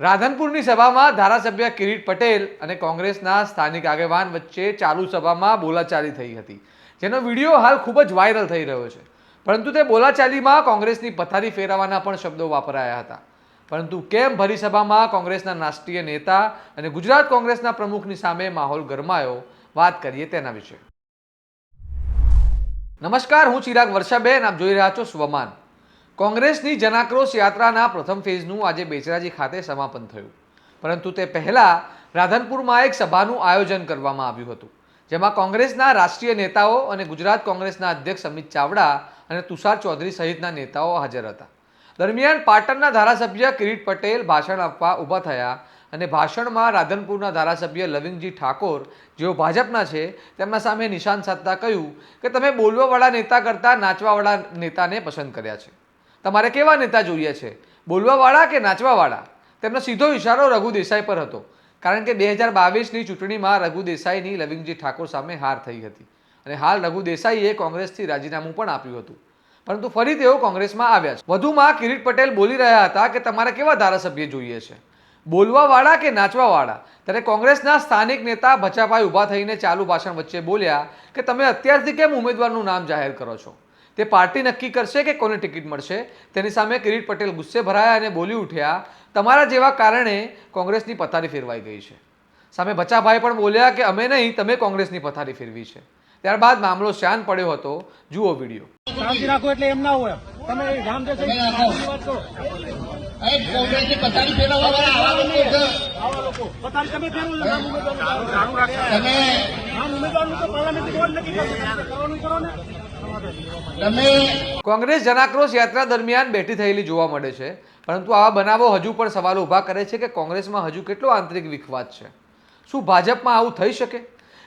રાધનપુરની સભામાં ધારાસભ્ય કિરીટ પટેલ અને કોંગ્રેસના સ્થાનિક આગેવાન વચ્ચે ચાલુ સભામાં બોલાચાલી થઈ હતી, જેનો વીડિયો હાલ ખૂબ જ વાયરલ થઈ રહ્યો છે. પરંતુ તે બોલાચાલીમાં કોંગ્રેસની પથારી ફેરવવાના પણ શબ્દો વાપરાયા હતા. પરંતુ કેમ ભરી સભામાં કોંગ્રેસના રાષ્ટ્રીય નેતા અને ગુજરાત કોંગ્રેસના પ્રમુખની સામે માહોલ ગરમાયો, વાત કરીએ તેના વિશે. નમસ્કાર, હું ચિરાગ વર્ષાબેન, આપ જોઈ રહ્યા છો સ્વમાન. કોંગ્રેસની જનાક્રોશ યાત્રાના પ્રથમ ફેઝનું આજે બેચરાજી ખાતે સમાપન થયું. પરંતુ તે પહેલા રાધનપુરમાં એક સભાનું આયોજન કરવામાં આવ્યું હતું, જેમાં કોંગ્રેસના રાષ્ટ્રીય નેતાઓ અને ગુજરાત કોંગ્રેસના અધ્યક્ષ અમિત ચાવડા અને તુષાર ચૌધરી સહિતના નેતાઓ હાજર હતા. દરમિયાન પાટણના ધારાસભ્ય કિરીટ પટેલ ભાષણ આપવા ઊભા થયા અને ભાષણમાં રાધનપુરના ધારાસભ્ય લવિંગજી ઠાકોર, જેઓ ભાજપના છે, તેમના સામે નિશાન સાધતા કહ્યું કે તમે બોલવાવાળા નેતા કરતાં નાચવાવાળા નેતાને પસંદ કર્યા છે. તમારે કેવા નેતા જોઈએ છે? બોલવાવાળા કે નાચવાવાળા? તેમનો સીધો ઇશારો રઘુ દેસાઈ પર હતો. કારણ કે બે હજાર બાવીસની ચૂંટણીમાં રઘુ દેસાઈની લવિંગજી ઠાકોર સામે હાર થઈ હતી. અને હાલ રઘુ દેસાઈએ કોંગ્રેસથી રાજીનામું પણ આપ્યું હતું. પરંતુ ફરી તેઓ કોંગ્રેસમાં આવ્યા છે. વધુમાં કિરીટ પટેલ બોલી રહ્યા હતા કે તમારે કેવા ધારાસભ્ય જોઈએ છે? બોલવાવાળા કે નાચવાવાળા? ત્યારે કોંગ્રેસના સ્થાનિક નેતા ભચાભાઈ ઊભા થઈને ચાલુ ભાષણ વચ્ચે બોલ્યા કે તમે અત્યારથી કેમ ઉમેદવારનું નામ જાહેર કરો છો? તે પાર્ટી નક્કી કરશે કે કોને ટિકિટ મળશે? તેની સામે કિરીટ પટેલ ગુસ્સે ભરાયા અને બોલી ઉઠ્યા તમારા જેવા કારણે કોંગ્રેસની પથારી ફેરવાઈ ગઈ છે. સામે બચાભાઈ પણ બોલ્યા કે અમે નહીં તમે કોંગ્રેસની પથારી ફેરવી છે. ત્યારબાદ મામલો શાંત પડ્યો હતો. જુઓ વીડિયો. શાંતિ રાખો એટલે એમ ના હોય. તમે રામદેવ વાત કરો. કોંગ્રેસની પથારી ફેરવવા વાળા આવા લોકો છે. આવા લોકો. પથારી તમે ફેરવો છો રામ ઉમેદવારનું. તમે ઉમેદવારનું તો પાર્લામેન્ટરી બોર્ડ નક્કી કરશે તમે કરવાનું કરો ને. કોંગ્રેસ જનાક્રોશ યાત્રા દરમિયાન બેઠી થયેલી જોવા મળે છે, પરંતુ આવા બનાવો હજુ પણ સવાલો ઊભા કરે છે કે કોંગ્રેસમાં હજુ કેટલો આંતરિક વિખવાદ છે? શું ભાજપમાં આવું થઈ શકે?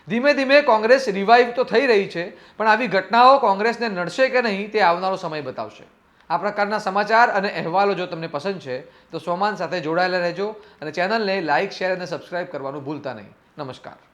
ધીમે ધીમે કોંગ્રેસ રિવાઇવ તો થઈ રહી છે, પણ આવી ઘટનાઓ કોંગ્રેસને નડશે કે નહીં તે આવનારો સમય બતાવશે. આ પ્રકારના સમાચાર અને અહેવાલો જો તમને પસંદ છે, તો સોમાન સાથે જોડાયેલા રહેજો અને ચેનલને લાઇક, શેર અને સબસ્ક્રાઇબ કરવાનું ભૂલતા નહીં. નમસ્કાર.